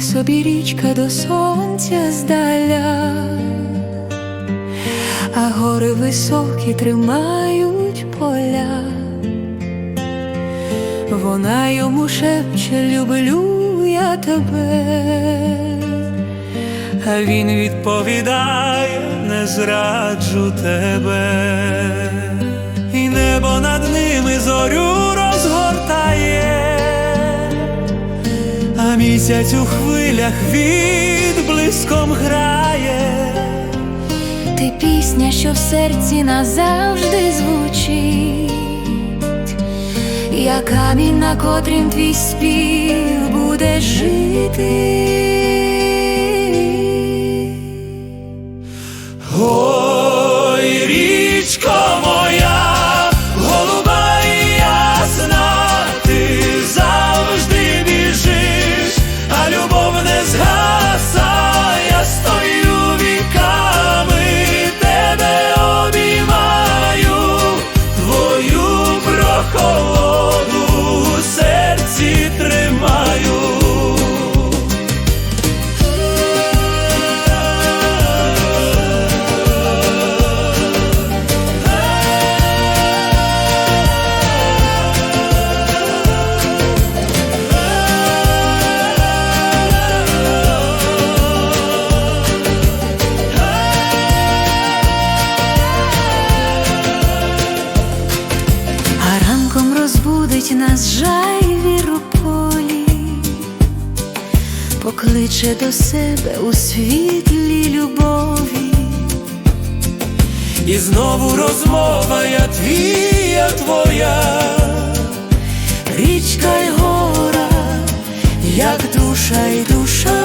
собі річка до сонця здаля, а гори високі тримають поля. Вона йому шепче, люблю я тебе, а він відповідає, не зраджу тебе, і небо над ними зорю місяць у хвилях відблиском грає. Ти пісня, що в серці назавжди звучить, я камінь, на котрім твій спів буде жити. Розбудить нас жайвір у полі, покличе до себе у світлі любові. І знову розмова я твія твоя, річка й гора, як душа й душа.